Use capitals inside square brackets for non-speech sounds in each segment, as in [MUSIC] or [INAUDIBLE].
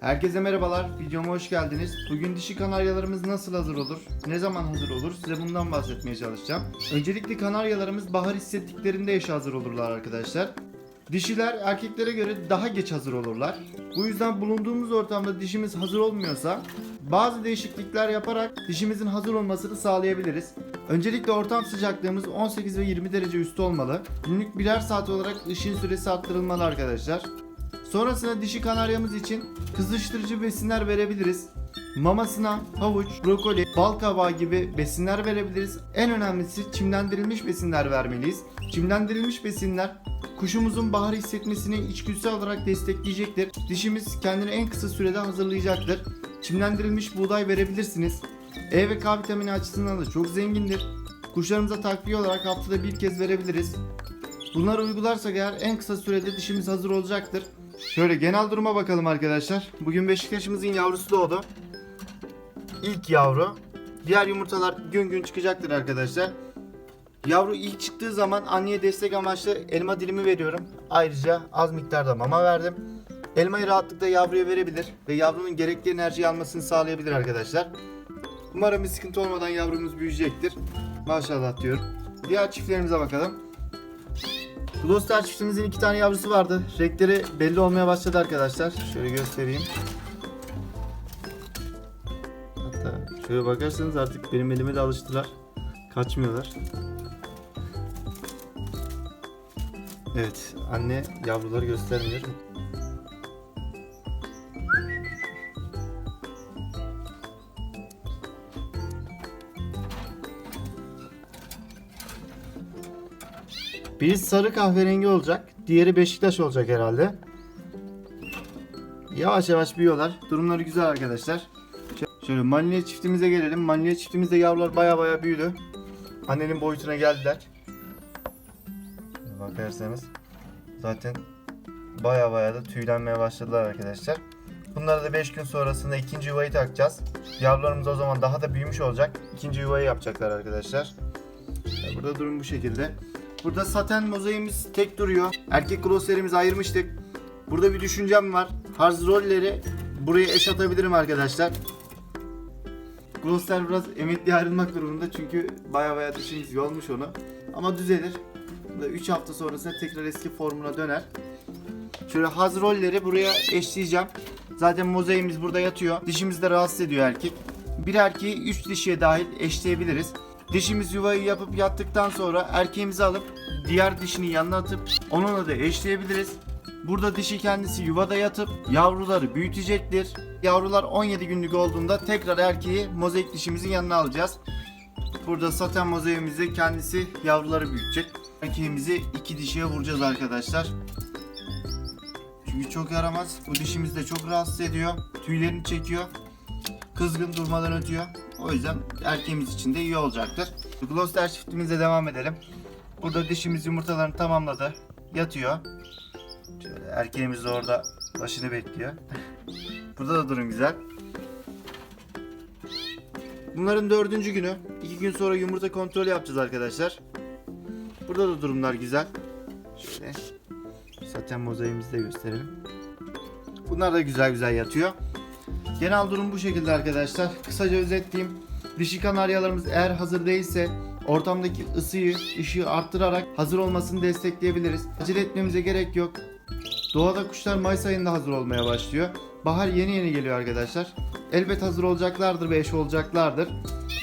Herkese merhabalar, videoma hoş geldiniz. Bugün dişi kanaryalarımız nasıl hazır olur, ne zaman hazır olur size bundan bahsetmeye çalışacağım. Öncelikle kanaryalarımız bahar hissettiklerinde eşe hazır olurlar arkadaşlar. Dişiler erkeklere göre daha geç hazır olurlar. Bu yüzden bulunduğumuz ortamda dişimiz hazır olmuyorsa bazı değişiklikler yaparak dişimizin hazır olmasını sağlayabiliriz. Öncelikle ortam sıcaklığımız 18 ve 20 derece üstü olmalı. Günlük birer saat olarak ışın süresi arttırılmalı arkadaşlar. Sonrasında dişi kanaryamız için kızıştırıcı besinler verebiliriz. Mamasına havuç, brokoli, bal kabağı gibi besinler verebiliriz. En önemlisi çimlendirilmiş besinler vermeliyiz. Çimlendirilmiş besinler kuşumuzun bahar hissetmesini içgüdüsel olarak destekleyecektir. Dişimiz kendini en kısa sürede hazırlayacaktır. Çimlendirilmiş buğday verebilirsiniz. E ve K vitamini açısından da çok zengindir. Kuşlarımıza takviye olarak haftada bir kez verebiliriz. Bunları uygularsak eğer en kısa sürede dişimiz hazır olacaktır. Şöyle genel duruma bakalım arkadaşlar. Bugün Beşiktaş'ımızın yavrusu doğdu. İlk yavru. Diğer yumurtalar gün gün çıkacaktır arkadaşlar. Yavru ilk çıktığı zaman anneye destek amaçlı elma dilimi veriyorum. Ayrıca az miktarda mama verdim. Elmayı rahatlıkla yavruya verebilir ve yavrunun gerekli enerjiyi almasını sağlayabilir arkadaşlar. Umarım bir sıkıntı olmadan yavrumuz büyüyecektir. Maşallah diyorum. Diğer çiftlerimize bakalım. Gloucester çiftimizin iki tane yavrusu vardı. Renkleri belli olmaya başladı arkadaşlar. Şöyle göstereyim. Hatta şöyle bakarsanız artık benim elime de alıştılar. Kaçmıyorlar. Evet, anne yavruları göstermiyor. Biri sarı kahverengi olacak. Diğeri Beşiktaş olacak herhalde. Yavaş yavaş büyüyorlar. Durumları güzel arkadaşlar. Şöyle Manilya çiftimize gelelim. Manilya çiftimizde yavrular baya baya büyüdü. Annenin boyutuna geldiler. Bakarsanız zaten baya baya da tüylenmeye başladılar arkadaşlar. Bunları da 5 gün sonrasında ikinci yuvayı takacağız. Yavrularımız o zaman daha da büyümüş olacak. İkinci yuvayı yapacaklar arkadaşlar. Burada durum bu şekilde. Burada saten mozaiğimiz tek duruyor. Erkek glosserimizi ayırmıştık. Burada bir düşüncem var. Harz rolleri buraya eş atabilirim arkadaşlar. Glosser biraz emekli ayrılmak durumunda çünkü baya baya dişimiz yolmuş onu. Ama düzelir. 3 hafta sonrasında tekrar eski formuna döner. Şöyle haz rolleri buraya eşleyeceğim. Zaten mozaiğimiz burada yatıyor. Dişimizi de rahatsız ediyor erkek. Bir erkeği 3 dişiye dahil eşleyebiliriz. Dişimiz yuvayı yapıp yattıktan sonra erkeğimizi alıp diğer dişini yanına atıp onunla da eşleyebiliriz. Burada dişi kendisi yuvada yatıp yavruları büyütecektir. Yavrular 17 günlük olduğunda tekrar erkeği mozaik dişimizin yanına alacağız. Burada saten mozaiğimizde kendisi yavruları büyütecek. Erkeğimizi iki dişiye vuracağız arkadaşlar. Çünkü çok yaramaz. Bu dişimizi de çok rahatsız ediyor. Tüylerini çekiyor. Kızgın durmadan ötüyor. O yüzden erkeğimiz için de iyi olacaktır. Gloucester çiftimize devam edelim. Burada dişimiz yumurtalarını tamamladı. Yatıyor. Şöyle erkeğimiz de orada başını bekliyor. [LAUGHS] Burada da durum güzel. Bunların dördüncü günü. iki gün sonra yumurta kontrolü yapacağız arkadaşlar. Burada da durumlar güzel. Şöyle saten mozaiğimizi de gösterelim. Bunlar da güzel güzel yatıyor. Genel durum bu şekilde arkadaşlar. Kısaca özetleyeyim. Dişi kanaryalarımız eğer hazır değilse ortamdaki ısıyı, ışığı arttırarak hazır olmasını destekleyebiliriz. Acele etmemize gerek yok. Doğada kuşlar Mayıs ayında hazır olmaya başlıyor. Bahar yeni yeni geliyor arkadaşlar. Elbet hazır olacaklardır ve eş olacaklardır.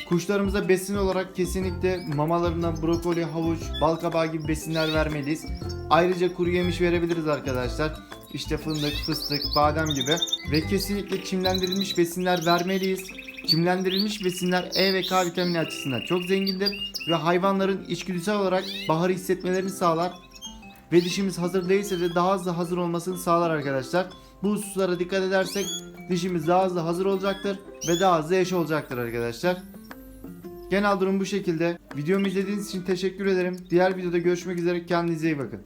Kuşlarımıza besin olarak kesinlikle mamalarından brokoli, havuç, bal kabağı gibi besinler vermeliyiz. Ayrıca kuru yemiş verebiliriz arkadaşlar. İşte fındık, fıstık, badem gibi. Ve kesinlikle çimlendirilmiş besinler vermeliyiz. Çimlendirilmiş besinler E ve K vitamini açısından çok zengindir. Ve hayvanların içgüdüsel olarak baharı hissetmelerini sağlar. Ve dişimiz hazır değilse de daha hızlı hazır olmasını sağlar arkadaşlar. Bu hususlara dikkat edersek dişimiz daha hızlı hazır olacaktır ve daha hızlı eş olacaktır arkadaşlar. Genel durum bu şekilde. Videomu izlediğiniz için teşekkür ederim. Diğer videoda görüşmek üzere. Kendinize iyi bakın.